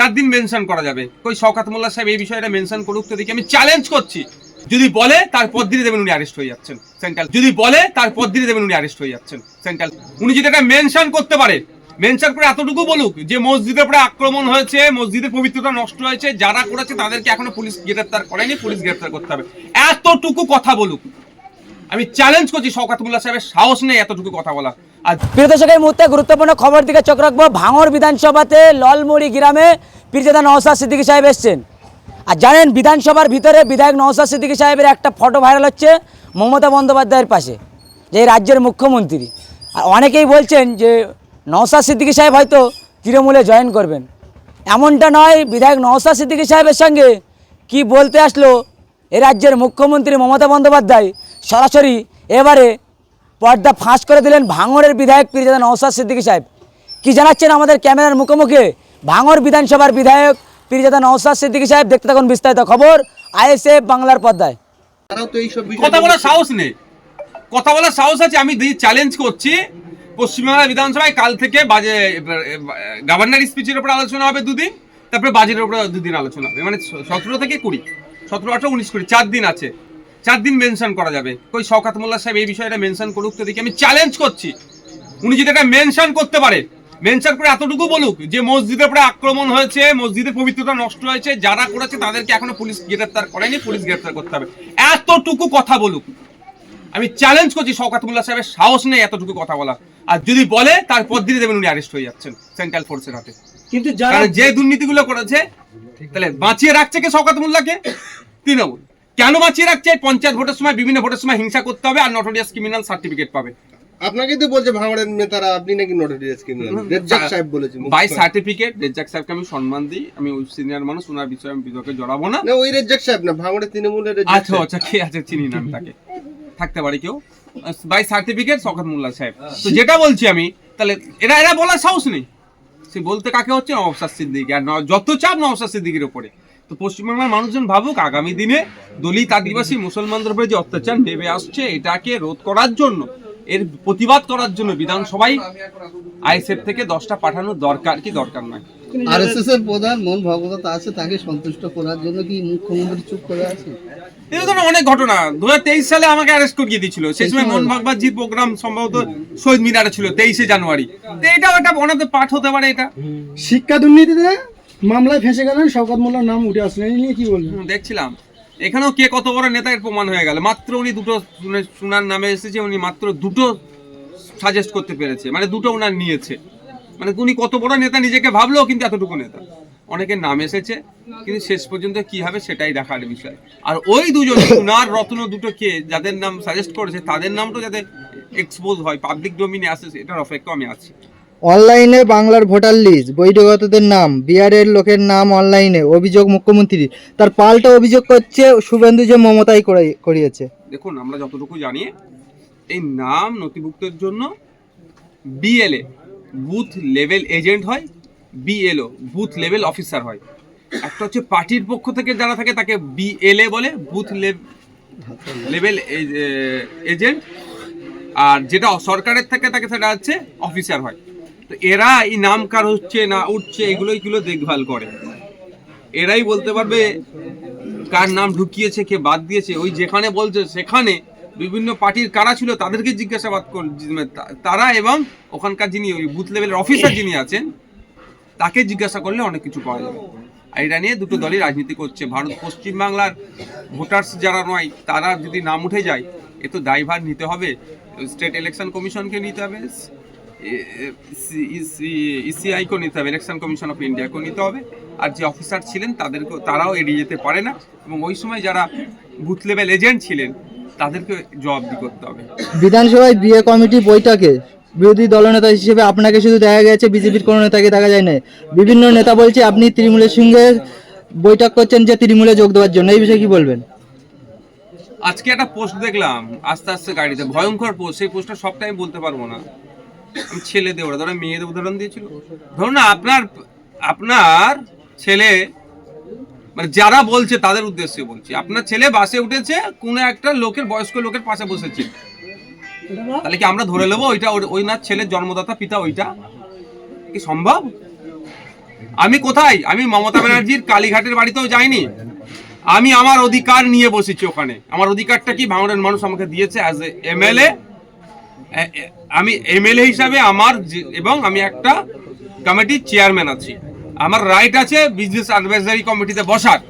চার দিন মেনশন করা যাবে। কই শওকাত মোল্লা সাহেব এই বিষয়টা মেনশন করুক তো দেখি। আমি চ্যালেঞ্জ করছি। যদি বলে তার পদ্ধতি দেবেন উনি অ্যারেস্ট হয়ে যাচ্ছেন। সেন্ট্রাল যদি বলে তার পদ্ধতি দেবেন উনি অ্যারেস্ট হয়ে যাচ্ছেন। সেন্ট্রাল উনি যদি এটা মেনশন করতে পারে মেনশন করে এতটুকু বলুক যে মসজিদের উপরে আক্রমণ হয়েছে, মসজিদের পবিত্রতা নষ্ট হয়েছে, যারা করেছে তাদেরকে এখনও পুলিশ গ্রেফতার করেনি, পুলিশ গ্রেফতার করতে হবে। এতটুকু কথা বলুক। আমি চ্যালেঞ্জ করছি শওকাত মোল্লা সাহেবের সাহস নেই এতটুকু কথা বলা আর প্রিয় দর্শক এই মুহূর্তে গুরুত্বপূর্ণ খবর দিকে চোখ রাখব। ভাঙর বিধানসভাতে ললমুড়ি গ্রামে পীরজাদা নওসাদ সিদ্দিকী সাহেব এসছেন। আর জানেন, বিধানসভার ভিতরে বিধায়ক নওসাদ সিদ্দিকী সাহেবের একটা ফটো ভাইরাল হচ্ছে মমতা বন্দ্যোপাধ্যায়ের পাশে, যে রাজ্যের মুখ্যমন্ত্রী। আর অনেকেই বলছেন যে নওসাদ সিদ্দিকী সাহেব হয়তো তৃণমূলে জয়েন করবেন। এমনটা নয়, বিধায়ক নওসাদ সিদ্দিকী সাহেবের সঙ্গে কি বলতে আসলো এ রাজ্যের মুখ্যমন্ত্রী মমতা বন্দ্যোপাধ্যায়। সরাসরি এবারে পর্দা ফাঁস করে দিলেন ভাঙড়ের বিধায়ক পীরজাদা নওসাদ সিদ্দিকী সাহেব। কি জানাচ্ছেন আমাদের ক্যামেরার মুখোমুখি? ভাঙড় বিধানসভার বিধায়ক পীরজাদা নওসাদ সিদ্দিকী সাহেব দেখতে থাকুন বিস্তারিত খবর আইএসএফ বাংলার পর্দায়। কথা বলার সাহস নেই। কথা বলার সাহস আছে আমি চ্যালেঞ্জ করছি। পশ্চিমবাংলা বিধানসভায় কাল থেকে বাজে গভর্নর স্পিচের উপর আলোচনা হবে দুদিন তারপরে বাজেটের উপর দুদিন আলোচনা হবে। মানে সতেরো থেকে কুড়ি সতেরো আঠারো উনিশ কুড়ি চার দিন আছে। চার দিন মেনশন করা যাবে। কই শওকাত মোল্লা সাহেব এই বিষয়টা মেনশন করুক তো দেখি। আমি চ্যালেঞ্জ করছি। উনি যদি এটা মেনশন করতে পারে মেনশন করে এতটুকু বলুক যে মসজিদের উপরে আক্রমণ হয়েছে মসজিদের পবিত্রতা নষ্ট হয়েছে যারা করেছে তাদেরকে এখনও পুলিশ গ্রেফতার করেনি পুলিশ গ্রেফতার করতে হবে। এতটুকু কথা বলুক। আমি চ্যালেঞ্জ করছি শওকাত মোল্লা সাহেবের সাহস নেই এতটুকু কথা বলা আর যদি বলে তার পদ্ধতি দেবেন উনি অ্যারেস্ট হয়ে যাচ্ছেন সেন্ট্রাল ফোর্সের হাতে। কিন্তু যারা যে দুর্নীতিগুলো করেছে তাহলে বাঁচিয়ে রাখছে কে শওকাত মোল্লাকে? তৃণমূল। কেন বাঁচিয়ে রাখছে? পঞ্চায়েত ভোটের সময় বিভিন্ন ভোটের সময় হিংসা করতে হবে আর নটোরিয়াস ক্রিমিনাল সার্টিফিকেট পাবে। আপনাকে তো বলছে ভাঙড়ের নেতারা আপনি নাকি ক্রিমিনাল রেজ্জাক সাহেব বলেছে বাই সার্টিফিকেট রেজ্জাক সাহেবকে আমি সম্মান দিই আমি ওই সিনিয়র মানুষ ওনার বিষয়ে আমি বিতর্কে জড়াবো না। না ওই রেজ্জাক সাহেব না ভাঙড়ের তৃণমূলের আচ্ছা আচ্ছা কে আছে চিনি না আমি তাকে? থাকতে পারে কেউ? বাই সার্টিফিকেট শওকত মোল্লা সাহেব। তো যেটা বলছি আমি তাহলে এরা এরা বলার সাহস নেই। সে বলতে কাকে হচ্ছে? নবসার সিদ্দিকি। আর যত চাপ নবসার সিদ্দিকির উপরে। তো পশ্চিমবাংলার মানুষজন ভাবুক, আগামী দিনে দলিত আদিবাসী মুসলমানদের উপরে যে অত্যাচার নেমে আসছে, এটাকে রোধ করার জন্য, এর প্রতিবাদ করার জন্য বিধানসভায় আইএসএফ থেকে দশটা পাঠানো দরকার কি দরকার নয়? আরএসএস এর প্রধান মন ভগবত আছে তাকে সন্তুষ্ট করার জন্য কি মুখ্যমন্ত্রী চুপ করে আছে? ধরনের অনেক ঘটনা। দু সালে আমাকে অ্যারেস্ট করিয়ে দিয়েছিল। সেই সময় ভাগবতজির প্রোগ্রাম সম্ভবত শহীদ মিনারে ছিল তেইশে জানুয়ারি। তো এটাও একটা অনাদের পাঠ হতে পারে এটা। শিক্ষা দুর্নীতিতে মামলায় ফেসে গেলেন শওকত মোল্লার নাম উঠে আসলেন এই নিয়ে কি বলবেন দেখছিলাম। এখানেও কে কত বড় নেতা এর প্রমাণ হয়ে গেল। মাত্র উনি দুটো শুনে- শোনার নামে এসেছে উনি মাত্র দুটো সাজেস্ট করতে পেরেছে। মানে দুটো ওনার নিয়েছে। মানে উনি কত বড় নেতা নিজেকে ভাবলো কিন্তু এতটুকু নেতা। অনেকের নাম এসেছে কিন্তু শেষ পর্যন্ত কি হবে সেটাই দেখার বিষয়। আর ওই দুজন সোনার রত্ন দুটো কে যাদের নাম সাজেস্ট করেছে তাদের নামটা যাতে এক্সপোজ হয় পাবলিক ডোমিনে আসে এটার অপেক্ষা আমি আছি। অনলাইনে বাংলার ভোটার লিস্ট বৈঠকতদের নাম বিহারের লোকের নাম অনলাইনে অভিযোগ মুখ্যমন্ত্রী তার পাল্টা অভিযোগ করছে শুভেন্দু যে মমতাই করে- করিয়েছে। দেখুন আমরা যতটুকু জানি এই নাম নথিভুক্তের জন্য বিএলএ বুথ লেভেল এজেন্ট হয় বিএলও বুথ লেভেল অফিসার হয়। একটা হচ্ছে পার্টির পক্ষ থেকে যারা থাকে তাকে বিএলএ বলে, বুথ লেভেল এজেন্ট। আর যেটা সরকারের থেকে তাকে সেটা হচ্ছে অফিসার হয়। তো এরা এই নাম কার হচ্ছে, না উঠছে এগুলো এগুলো দেখভাল করে। এরাই বলতে পারবে কার নাম ঢুকিয়েছে, কে বাদ দিয়েছে। ওই যেখানে বলছে, সেখানে বিভিন্ন পার্টির কারা ছিল তাদেরকে জিজ্ঞাসাবাদ মানে তারা এবং ওখানকার যিনি ওই বুথ লেভেলের অফিসার যিনি আছেন, তাকে জিজ্ঞাসা করলে অনেক কিছু পাওয়া যাবে। আর এটা নিয়ে দুটো দলই রাজনীতি করছে। ভারত, পশ্চিমবাংলার ভোটার্স যারা নয়, তারা যদি নাম উঠে যায়, এ তো দায়ভার নিতে হবে। স্টেট ইলেকশন কমিশনকে নিতে হবে ইসিআইকেও নিতে হবে ইলেকশন কমিশন অফ ইন্ডিয়াকেও নিতে হবে। আর যে অফিসার ছিলেন, তাদেরকেও তারাও এড়িয়ে যেতে পারে না। এবং ওই সময় যারা বুথ লেভেল এজেন্ট ছিলেন তাদেরকে জবাবদি করতে হবে। বিধানসভায় বিয়ে কমিটি বৈঠকে বিরোধী দলনেতা হিসেবে আপনাকে শুধু দেখা গেছে বিজেপির কোনো নেতাকে দেখা যায় না বিভিন্ন নেতা বলছে আপনি তৃণমূলের সঙ্গে বৈঠক করছেন যে তৃণমূলে যোগ দেওয়ার জন্য। এই বিষয়ে কি বলবেন? আজকে একটা পোস্ট দেখলাম আস্তে আস্তে গাড়িতে। ভয়ঙ্কর পোস্ট সেই পোস্টটা সবটাই আমি বলতে পারব না। আমি ছেলেদের ওরা ধরো মেয়েদের উদাহরণ দিয়েছিল। ধরুন না আপনার আপনার ছেলে মানে যারা বলছে তাদের উদ্দেশ্যে বলছি। আপনার ছেলে বাসে উঠেছে, কোনো একটা লোকের বয়স্ক লোকের পাশে বসেছে। তাহলে কি আমরা ধরে নেব ওইটা ওই না ছেলের জন্মদাতা পিতা ওইটা? কি সম্ভব? আমি কোথায়? আমি মমতা ব্যানার্জির কালীঘাটের বাড়িতেও যাইনি। আমি আমার অধিকার নিয়ে বসেছি ওখানে। আমার অধিকারটা কি ভাঙড়ের মানুষ আমাকে দিয়েছে অ্যাজ এ এমএলএ আমি এমএলএ হিসাবে আমার এবং আমি একটা কমিটির চেয়ারম্যান আছি। আমার রাইট আছে বিজনেস অ্যাডভাইজারি কমিটিতে বসার।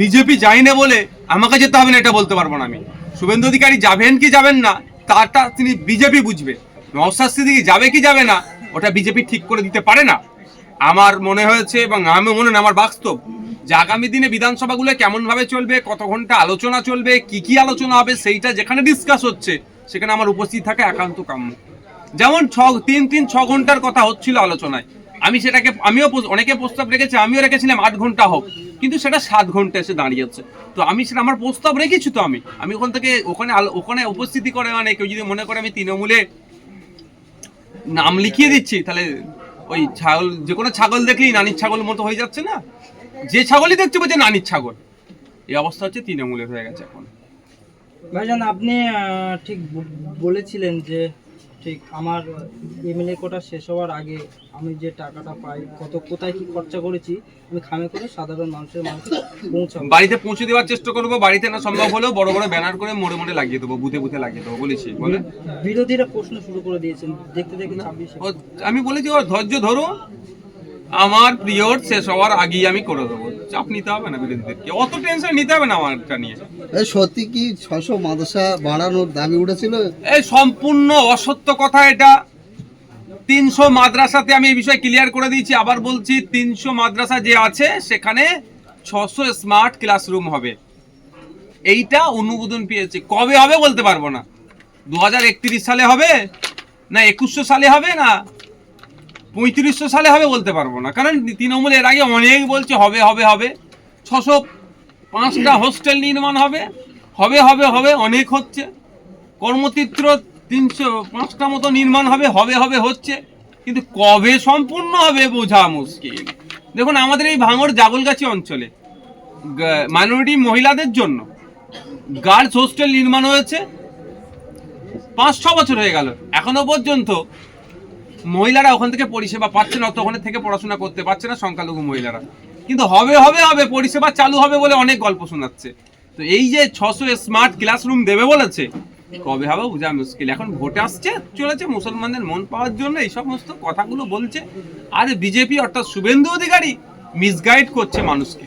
বিজেপি যাই না বলে আমাকে যেতে হবে না, এটা বলতে পারব না আমি। শুভেন্দু অধিকারী যাবেন কি যাবেন না, তারটা তিনি বিজেপি বুঝবে। নওসাদ সিদ্দিকি যাবে কি যাবে না, ওটা বিজেপি ঠিক করে দিতে পারে না। আমার মনে হয়েছে এবং আমি মনে আমার বাস্তব, যে আগামী দিনে বিধানসভাগুলো কেমনভাবে চলবে, কত ঘণ্টা আলোচনা চলবে, কি কি আলোচনা হবে, সেইটা যেখানে ডিসকাস হচ্ছে, সেখানে আমার উপস্থিত থাকা একান্ত কাম্য। যেমন ছ, তিন তিন, ছ ঘণ্টার কথা হচ্ছিল আলোচনায়। আমি সেটাকে, আমিও অনেকে প্রস্তাব রেখেছি, আমিও রেখেছিলাম আট ঘণ্টা হোক। কিন্তু সেটা সাত ঘণ্টা এসে দাঁড়িয়েছে। তো আমি সেটা, আমার প্রস্তাব রেখেছি তো আমি। আমি ওখান থেকে, ওখানে ওখানে উপস্থিতি করে মানে কেউ যদি মনে করে আমি তৃণমূলে নাম লিখিয়ে দিচ্ছি, তাহলে ওই ছাগল, যে কোনো ছাগল দেখলেই নানির ছাগল মতো হয়ে যাচ্ছে না? যে ছাগলই দেখছে বলছে নানির ছাগল। এই অবস্থা হচ্ছে তৃণমূলের হয়ে গেছে এখন। ভাইজান, আপনি ঠিক বলেছিলেন যে ঠিক আমার এমএলএ কোটা শেষ হওয়ার আগে আমি যে টাকাটা পাই কত কোথায় কি খরচা করেছি আমি খামে করে সাধারণ মানুষের মাঝে পৌঁছাবো। বাড়িতে পৌঁছে দেওয়ার চেষ্টা করব বাড়িতে না সম্ভব হলেও বড় বড় ব্যানার করে মোড়ে মোড়ে লাগিয়ে দেবো বুথে বুথে লাগিয়ে দেবো বলেছি বলে। বিরোধীরা প্রশ্ন শুরু করে দিয়েছেন দেখতে দেখতে আমি বলেছি ধৈর্য ধরো আমার পিরিয়ড শেষ হওয়ার আগেই আমি করে দেবো। চাপ নিতে হবে না বিরোধীদেরকে অত টেনশন নিতে হবে না আমারটা নিয়ে। এই সত্যি কি ছশো মাদ্রাসা বাড়ানোর দাবি উঠেছিল? এই সম্পূর্ণ অসত্য কথা এটা। তিনশো মাদ্রাসাতে আমি এই বিষয়ে ক্লিয়ার করে দিয়েছি। আবার বলছি তিনশো মাদ্রাসা যে আছে সেখানে ছশো স্মার্ট ক্লাসরুম হবে। এইটা অনুমোদন পেয়েছে। কবে হবে বলতে পারব না। দু হাজার একত্রিশ সালে হবে না একুশশো সালে হবে না? পঁয়ত্রিশশো সালে হবে বলতে পারব না। কারণ তৃণমূল এর আগে অনেক বলছে, হবে হবে হবে। ছশো পাঁচটা হোস্টেল নির্মাণ হবে হবে হবে হবে, অনেক হচ্ছে। কর্মচিত্র তিনশো পাঁচটা মতো নির্মাণ হবে হবে হবে, হচ্ছে। কিন্তু কবে সম্পূর্ণ হবে বোঝা মুশকিল। দেখুন, আমাদের এই ভাঙড় জাগলগাছি অঞ্চলে মাইনরিটি মহিলাদের জন্য গার্লস হোস্টেল নির্মাণ হয়েছে। পাঁচ ছ বছর হয়ে গেল। এখনও পর্যন্ত মহিলারা ওখান থেকে পরিষেবা পাচ্ছে না, অত ওখানে থেকে পড়াশোনা করতে পারছে না সংখ্যালঘু মহিলারা। কিন্তু হবে হবে হবে, পরিষেবা চালু হবে বলে অনেক গল্প শোনাচ্ছে। তো এই যে ছশো স্মার্ট ক্লাসরুম দেবে বলেছে, কবে হবে বোঝা মুশকিল। এখন ভোটে আসছে, চলেছে, মুসলমানদের মন পাওয়ার জন্য এই সমস্ত কথাগুলো বলছে। আর বিজেপি অর্থাৎ শুভেন্দু অধিকারী মিসগাইড করছে মানুষকে।